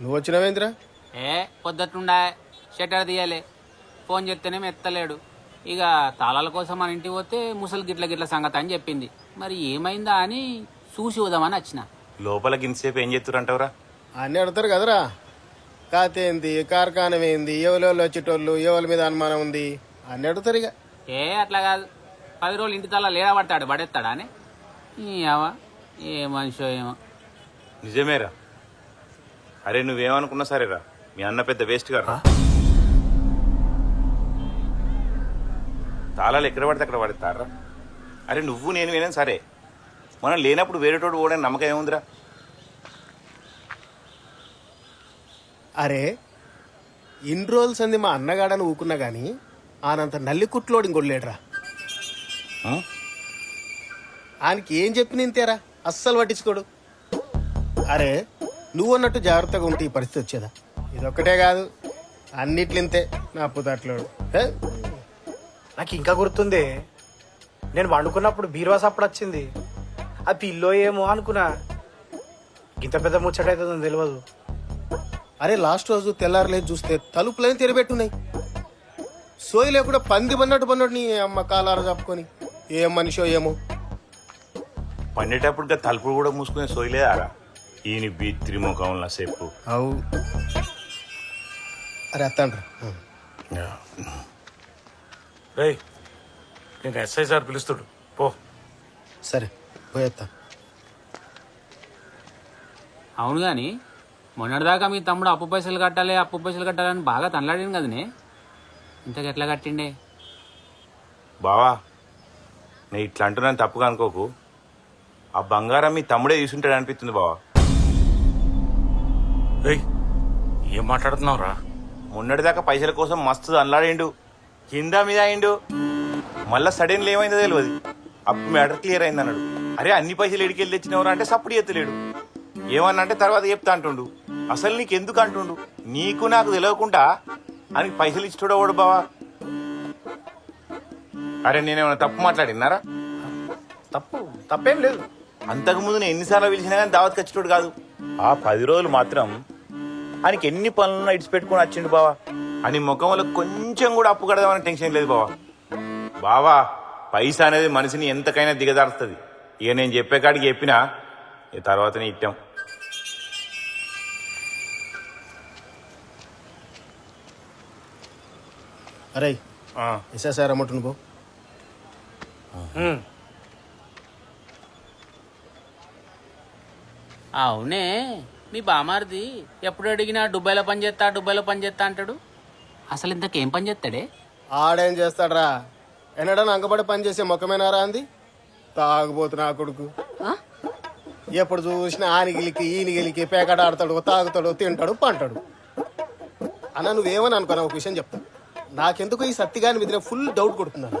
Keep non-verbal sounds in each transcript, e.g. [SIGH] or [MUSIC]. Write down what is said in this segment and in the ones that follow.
నువ్వు వచ్చినావేంద్రా ఏ పొద్దుట్లుండా షట్టర్ తీయాలి. ఫోన్ చేస్తేనే ఎత్తలేడు ఇక తాళాల కోసం మన ఇంటికి పోతే ముసలి గిట్ల గిట్ల సంగతి అని చెప్పింది. మరి ఏమైందా అని చూసి వదామని వచ్చిన. లోపల గింతసేపు ఏం చేస్తురంటవరా అన్నీ అడుగుతారు కదరా. కాత ఏంది? కార్ఖానం ఏంది? ఎవరెవరు వచ్చేటోళ్ళు? ఎవరి మీద అనుమానం ఉంది? అన్నీ అడుగుతారు ఇక. ఏ అట్లా కాదు. పది రోజులు ఇంటి తాళాలు లేడా పడతాడు పడేస్తాడా అని. ఏవా ఏ మనిషో ఏమో. నిజమేరా? అరే నువ్వేమనుకున్నా సరేరా మీ అన్న పెద్ద వేస్ట్ గారా తాళాలు ఎక్కడ పడితే అక్కడ పడతారా అరే నువ్వు నేను వినా సరే. మనం లేనప్పుడు వేరేటోడు పోవడానికి నమ్మకం ఏముందిరా? అరే ఇన్ని రోజులు సంది మా అన్నగాడని ఊకున్నా గాని ఆనంత నల్లి కుట్లోడు ఇంకొడలేడురా? ఆయనకి ఏం చెప్పిన ఇంతేరా. అస్సలు పట్టించుకోడు. అరే నువ్వు అన్నట్టు జాగ్రత్తగా ఉంటే ఈ పరిస్థితి వచ్చేదా? ఇదొక్కటే కాదు. అన్నిట్లింతే నా పుతాట్లోడు. ఏ? నాకు ఇంకా గుర్తుంది. నేను వండుకున్నప్పుడు బీరువా సప్పుడు వచ్చింది. అది పిల్లో ఏమో అనుకున్నా. ఇంత పెద్ద ముచ్చట అవుతుందని తెలియదు అరే లాస్ట్ రోజు తెల్లారలేదు చూస్తే తలుపులైన తెరబెట్టున్నాయి. సోయి లేకుండా పంది పన్నట్టు పన్నట్టు నీ అమ్మ కాలార చెప్పుకొని ఏం మనిషో ఏమో. పండేటప్పుడు తలుపులు కూడా మూసుకునే సోయలేదారా ఈయన బీ త్రిముఖంలో సేపు. అవు. అరే అత్తండ్రా. నేను ఎస్ఐ సార్ పిలుస్తుడు. పో. సరే పోయేత్తా అవును కానీ మొన్నటిదాకా మీ తమ్ముడు అప్పు పైసలు కట్టాలి అప్పు పైసలు కట్టాలని బాగా తనలాడింది కదనే. ఇంతకు ఎట్లా కట్టిండే? బావా నేను ఇట్లా అంటున్నాను తప్పుగా అనుకోకు. ఆ బంగారం మీ తమ్ముడే తీసుంటాడు అనిపిస్తుంది బావా. రేయ్ ఏం మాట్లాడుతున్నావు రా మొన్నటిదాకా పైసల కోసం మస్తు అల్లాడిండు కింద మీద అయిండు మళ్ళా సడన్లు ఏమైందో తెలియదు అప్పుడు మ్యాటర్ క్లియర్ అయింది అన్నాడు. అరే అన్ని పైసలు ఎడికెళ్ళి తెచ్చినవరా అంటే సప్పుడు ఎత్తలేడు ఏమన్నా అంటే తర్వాత చెప్తా అంటుండు. అసలు నీకు ఎందుకు అంటుండు? నీకు నాకు తెలియకుండా ఆయనకి పైసలు ఇచ్చుడో వాడు బావా? అరే నేనేమైనా తప్పు మాట్లాడినారా తప్పు తప్పేం లేదు. అంతకుముందు నేను ఎన్నిసార్లు పిలిచినా కానీ దావత్ ఖచ్చితోడు కాదు. ఆ పది రోజులు మాత్రం ఆయనకి ఎన్ని పనులను ఇడిచి పెట్టుకొని వచ్చిండు బావా. అని ముఖంలో కొంచెం కూడా అప్పు కడదామని టెన్షన్ లేదు బావా. బావా పైసా అనేది మనిషిని ఎంతకైనా దిగదారుస్తుంది ఇక నేను చెప్పే కాడికి చెప్పినా తర్వాతనే ఇట్టాం. అరే ఆ, ఎస్ఎస్ఆర్ అమ్మటను పో. అవునే. మీ బామారిది ఎప్పుడు అడిగినా దుబాయ్లో పని చేస్తా దుబాయ్లో పని చేస్తా అంటాడు? అసలు ఇంతకేం పని చేస్తాడే? ఆడేం చేస్తాడ్రా? ఎన్నడన్నా అంగబడి పని చేసే ముఖమేనారా అంది? తాగుబోతు నా కొడుకు. ఎప్పుడు చూసినా ఆనిగిలికి ఈనిగిలికి పేకాట ఆడతాడు తాగుతాడు తింటాడు పంటాడు. అన్న నువ్వేమని అనుకున్నా ఒక విషయం చెప్తా. నాకెందుకు ఈ సత్తిగాని మీద ఫుల్ డౌట్ కొడుతున్నాను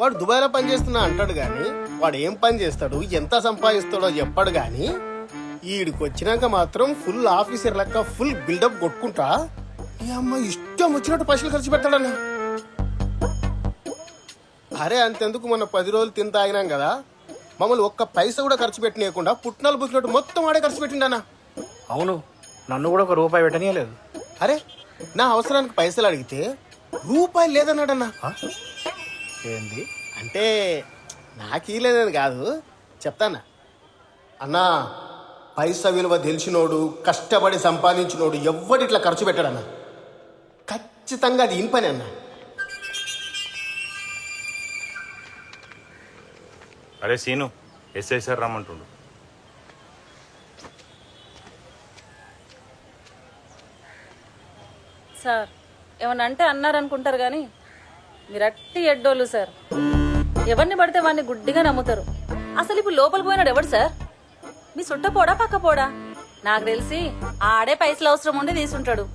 వాడు దుబాయ్లో పని చేస్తున్నా అంటాడు కానీ వాడు ఏం పని చేస్తాడు ఎంత సంపాదిస్తాడో చెప్పాడు కానీ ఈడికి వచ్చినాక మాత్రం ఫుల్ ఆఫీసర్ లెక్క ఫుల్ బిల్డప్ కొట్టుకుంటా ఈ అమ్మ ఇష్టం వచ్చినట్టు పైసలు ఖర్చు పెడతాడన్న. అరే అంతెందుకు మొన్న పది రోజులు తింత ఆగినాం కదా మమ్మల్ని ఒక్క పైస కూడా ఖర్చు పెట్టనీయకుండా పుట్నాలు బుక్కినట్టు మొత్తం ఆడే ఖర్చు పెట్టిండన్న. అవును నన్ను కూడా ఒక రూపాయి పెట్టనీయలేదు. అరే నా అవసరానికి పైసలు అడిగితే రూపాయలు లేదన్నాడన్నా. ఏంది? అంటే నాకీ లేదని కాదు. చెప్తానా? అన్నా పైసా విలువ తెలిసినోడు కష్టపడి సంపాదించినోడు ఎవ్వడి ఇట్లా ఖర్చు పెట్టాడన్నా? ఖచ్చితంగా అది ఇన్ పని అన్నా. అరే సీను ఎస్ఐ సార్ రమ్మంటుండు. సార్ ఏమన్నా అంటే అన్నారనుకుంటారు కానీ మీరు అట్టి ఎడ్డోళ్ళు సార్. ఎవరిని పడితే వాడిని గుడ్డిగా నమ్ముతారు. అసలు ఇప్పుడు లోపలికి పోయినాడు ఎవడు సార్? మీ సుట్ట పోడా పక్క పోడా? నాకు తెలిసి ఆడే పైసలు అవసరం ఉండి తీసుంటాడు.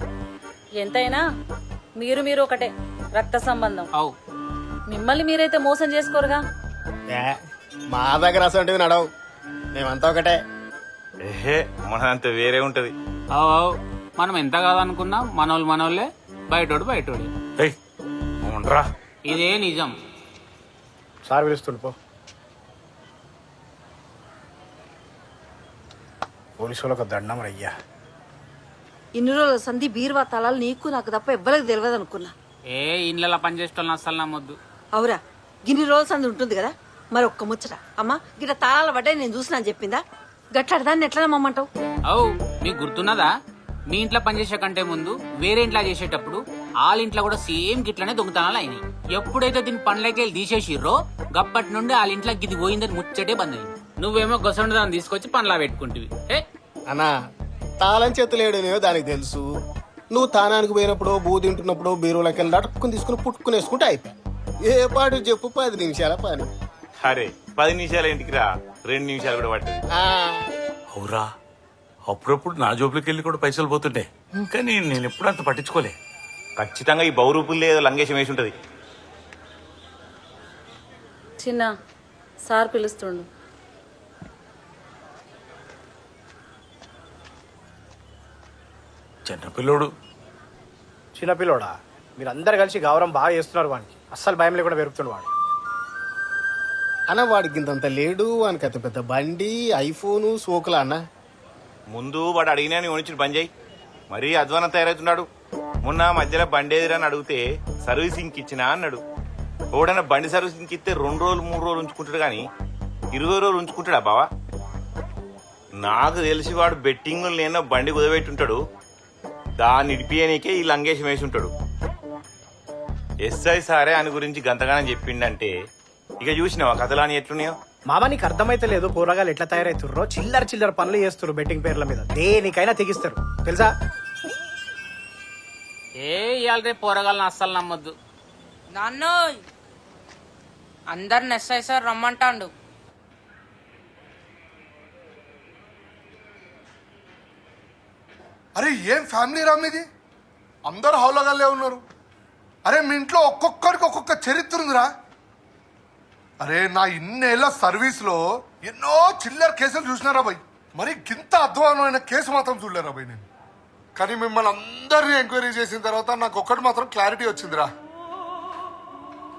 ఎంతైనా మీరు మీరు ఒకటే రక్త సంబంధం. అవు. మిమ్మల్ని మీరైతే మోసం చేసుకోరుగా? ఏ మా దగ్గర అసలు నడవు. మేమంతా ఒకటే. ఏహే మనంత వేరే ఉంటది. అవు అవు. మనం ఎంత కాదనుకున్నా మనోళ్ళు మనోళ్ళే బయటోడు బయటోడే. ఉండరా. ఇదే నిజం. సార్ పిలుస్తుండు పో. పోలీసు వాళ్ళకి దండం అయ్యా. ఇన్ని రోజుల సంధి బీరువా తలాలు నీకు నాకు తప్ప ఎవ్వరికి తెలియదు అనుకున్నా. ఏ ఇండ్లలో పనిచేసేటోళ్ళని అస్సలు నమ్మొద్దు. అవురా గిన్ని రోజుల సంధి ఉంటుంది కదా మరి ఒక్క ముచ్చట. అమ్మా గిట్ట తాళాలు పడ్డాయి నేను చూసినా అని చెప్పిందా? గట్లాడు దాన్ని ఎట్లా నమ్మంటావు అవు మీకు గుర్తున్నదా? మీ ఇంట్లో పనిచేసే కంటే ముందు వేరే ఇంట్లో చేసేటప్పుడు వాళ్ళ ఇంట్లో కూడా సేమ్ గిట్లనే దొంగతనాలు అయినాయి. ఎప్పుడైతే దీని వెళ్ళి తీసేసిర్రో గప్పటి నుండి వాళ్ళ ఇంట్లో గిది పోయిందని ముచ్చటే బంద్ అయింది. నువ్వేమో గొసండి దాన్ని తీసుకొచ్చి పనులా పెట్టుకుంటివి. ఏ అన్నా తాళం చేతులేడనేవో దానికి తెలుసు. నువ్వు తానానికి పోయినప్పుడు బూ తింటున్నప్పుడు బీరువులకి వెళ్ళి అటుక్కుని తీసుకుని పుట్టుకుని వేసుకుంటే అయిపోయి ఏ పాటు చెప్పు పది నిమిషాల పని. అరే పది నిమిషాల ఇంటికి రా. రెండు నిమిషాలు కూడా పట్టదు. ఆ, అవురా అప్పుడప్పుడు నా జోబులకి వెళ్ళి కూడా పైసలు పోతుండే. కానీ నేను ఎప్పుడు అంత పట్టించుకోలే. ఖచ్చితంగా ఈ బౌరూపుల్లో ఏదో లంగేషం వేసి ఉంటది. చిన్న సార్ పిలుస్తుండు. చిన్నపిల్లోడు చిన్నపిల్లోడా మీరు అందరు కలిసి గౌరవం బాగా చేస్తున్నారు వానికి. అస్సలు భయం లేకుండా పెరుగుతుండు వాడు. అన్న వాడికి ఇంతంత లేడు వానికి అంత పెద్ద బండి ఐఫోను సోకులా అన్న? ముందు వాడు అడిగినా నీ పని చేయి. మరీ అధ్వానం తయారవుతున్నాడు. మొన్న మధ్యలో బండి అని అడిగితే సర్వీసింగ్కి ఇచ్చినా అన్నాడు. ఎవడన్నా బండి సర్వీసింగ్కి ఇస్తే రెండు రోజులు మూడు రోజులు ఉంచుకుంటాడు కానీ ఇరవై రోజులు ఉంచుకుంటాడా బావా? నాకు తెలిసి వాడు బెట్టింగ్ నేను బండి కుదబెట్టుంటాడు. దాన్ని ఇడిపియనికే ఈ లంగేషం వేసి ఉంటాడు ఎస్ఐ సారే అని గురించి గంతగానం చెప్పిండంటే ఇక చూసినావా కథలాని ఎట్లున్నాయో? మామ నీకు అర్థమైతే లేదు కూరగాయలు ఎట్లా తయారవుతుర్రో. చిల్లర చిల్లర పనులు చేస్తారు బెట్టింగ్ పేర్ల మీద. దేనికైనా తెగిస్తారు. తెలుసా? ఏ ఇవాళ రేపు పోరగాళ్ళని అస్సలు నమ్మొద్దు. నాన్నోయ్ అందరిని ఎస్ఐ సార్ రమ్మంటాండు. అరే ఏం ఫ్యామిలీ రా మీది అందరు హౌలగాళ్ళే ఉన్నారు. అరే మీ ఇంట్లో ఒక్కొక్కరికి ఒక్కొక్క చరిత్ర ఉందిరా. అరే నా ఇన్నేళ్ళ సర్వీస్లో ఎన్నో చిల్లర కేసులు చూసినారా భయ్ మరి గింత అధ్వానమైన కేసు మాత్రం చూడలేరా భయ్ నేను? కానీ మిమ్మల్ని అందరినీ ఎంక్వైరీ చేసిన తర్వాత నాకు ఒక్కటి మాత్రం క్లారిటీ వచ్చిందిరా.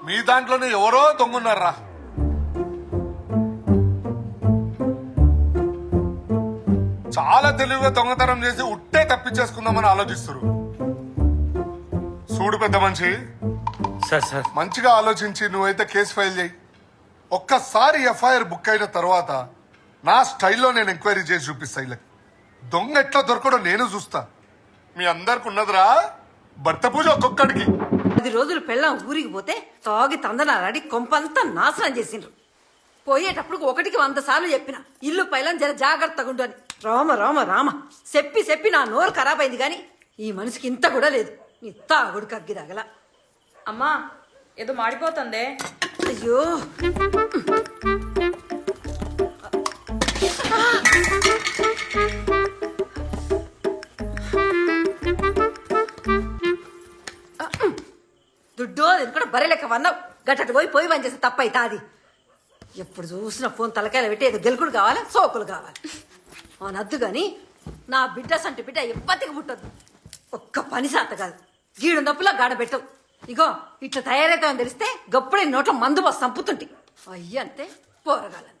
మీ దాంట్లోనే ఎవరో దొంగన్నారా? చాలా తెలివిగా దొంగతనం చేసి ఉట్టే తప్పించేసుకుందామని ఆలోచిస్తారు చూడు పెద్ద మనిషి. Sir sir. మంచిగా ఆలోచించి నువ్వైతే కేసు ఫైల్ చేయి. ఒక్కసారి ఎఫ్ఐఆర్ బుక్ అయిన తర్వాత నా స్టైల్లో నేను ఎంక్వైరీ చేసి చూపిస్తా వీళ్ళకి దొంగ ఎట్లా దొరకడో నేను చూస్తా. మీ అందరికి ఉన్నదిరా? భర్త పూజ ఒక్కొక్కడికి. పది రోజులు పెళ్ళం ఊరికి పోతే తాగి తందనారాడి కొంపంతా నాశనం చేసిండ్రు. పోయేటప్పుడు ఒకటికి వంద సార్లు చెప్పిన ఇల్లు పైలం జర జాగ్రత్తగా ఉండు అని. రామ రామ రామ చెప్పి చెప్పి నా నోరు ఖరాబ్ అయింది కానీ ఈ మనిషికి ఇంత కూడా లేదు. నీ తాగుడు కగ్గి తగల. అమ్మా ఏదో మాడిపోతుందే. అయ్యో. బరే లెక్క వన్నావు. గట్టటి పోయి పోయి పని చేస్తే తప్పైతా అది. ఎప్పుడు చూసిన ఫోన్ తలకాయలు పెట్టి ఏదో గెలుకుడు కావాలి సోకులు కావాలి. అనద్దు కానీ నా బిడ్డ సంటి బిడ్డ ఎప్పటికి పుట్టద్దు ఒక్క పని శాత కాదు. గీడు నొప్పులా గాడ పెట్టవు. ఇగో ఇట్లా తయారైతామని తెలిస్తే గప్పుడే నోట మందు బస్ చంపుతుంటే. అయ్యి అంతే పోరగాలంతే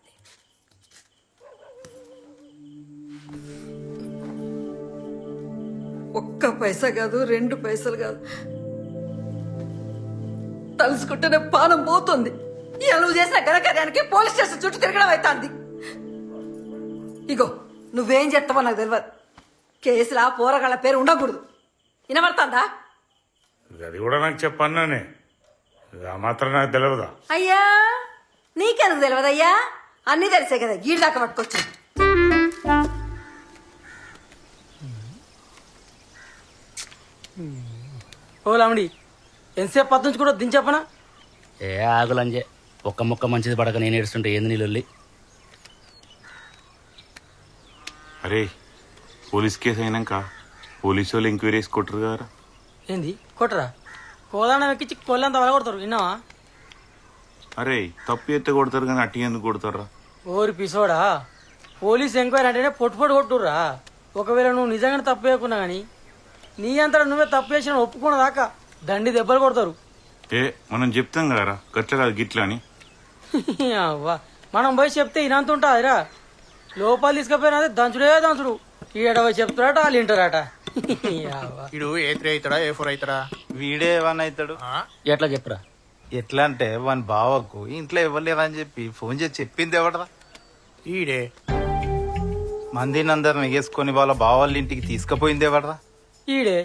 ఒక్క పైసా కాదు రెండు పైసలు కాదు. తలుసుకుంటేనే పానం పోతుంది. ఇక నువ్వు చేసిన ఘనకార్యానికి పోలీస్ స్టేషన్ చుట్టూ తిరగడం అవుతుంది ఇగో నువ్వేం చేస్తావో నాకు తెలియదు కేసులా పోరగాళ్ళ పేరు ఉండకూడదు. వినబడుతుందా? అది కూడా నాకు చెప్పన్నానే. ఆ మాత్రం నాకు తెలియదా అయ్యా నీకెందుకు తెలియదు అయ్యా అన్నీ తెలిసే కదా గీడి దాకా పట్టుకొచ్చు ఓ లామిడి ఎంతసేపు పత్తు నుంచి కూడా దించెప్పనా ఏ ఆగులంజే ఒక్క ముక్క మంచిది పడక నేను ఏడుస్తుంటే ఏంది నీళ్ళు అరే పోలీస్ కేసు అయినాక పోలీసు వాళ్ళు ఎంక్వైరీ వేసి కొట్టరు కదా ఏంది? కొట్టరా? కోదాండం ఎక్కించి కొల్లంత వల కొడతారు విన్నావా? అరే తప్పు ఎత్తే కొడతారు కానీ అట్టి ఎందుకు కొడతారా ఓరి పిసోడా పోలీస్ ఎంక్వైరీ అంటేనే పొట్టు పొట్టు కొట్టుర్రా? ఒకవేళ నువ్వు నిజంగానే తప్పు చేయకున్నా కానీ నీ అంతటా నువ్వే తప్పు చేసిన ఒప్పుకున్న దాకా దండి దెబ్బలు కొడతారు. ఏ మనం చెప్తాం కదరా గట్ల కాదు గిట్ల అని. [LAUGHS] అవ్వా మనం పోయి చెప్తే ఇనంత ఉంటుందిరా. లోపల తీసుకుపోయినా అదే దంచుడే దంచుడు. ఈడవ చెప్తారట వాళ్ళు వింటారట. ఇడు [LAUGHS] ఏ త్రీ అవుతాడా ఏ ఫోర్ అవుతాడా వీడే వన్ అవుతాడు ఎట్లా చెప్పురా? ఎట్లా అంటే వాని బావకు ఇంట్లో ఇవ్వలేరని చెప్పి ఫోన్ చేసి చెప్పింది ఎవడరా? ఈడే. మందిని అందరిని ఎగేసుకొని వాళ్ళ బావాళ్ళ ఇంటికి తీసుకుపోయింది ఎవడరా? ఈడే.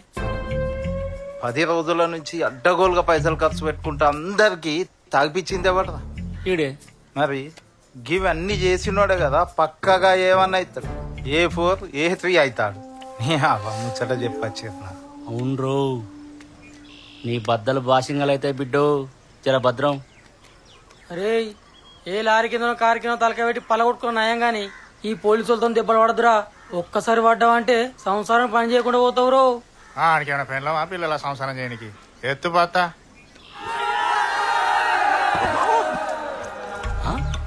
పది రోజుల నుంచి అడ్డగోలుగా పైసలు ఖర్చు పెట్టుకుంటా అందరికి తాగిపించింది ఎవడరా ఈడే. మరి గివన్నీ చేసినోడే కదా పక్కగా ఏమన్నా అవుతాడు ఏ ఫోర్ ఏ త్రీ అవుతాడు ముచ్చట చెప్పచ్చు అవునరో నీ బద్దలు బాసింగలు అయితే బిడ్డో జర భద్రం. అరే ఏ లారీ కిందనో కారు కింద తలకాయ పెట్టి పలగొట్టుకున్న నయం గాని ఈ పోలీసులతో దెబ్బలు పడదురా ఒక్కసారి పడ్డావంటే సంసారం పని చేయకుండా పోతావురో ఆడికేమైనా పెళ్ళమా పిల్లల సంసారం చేయనికి. ఎత్తు పాత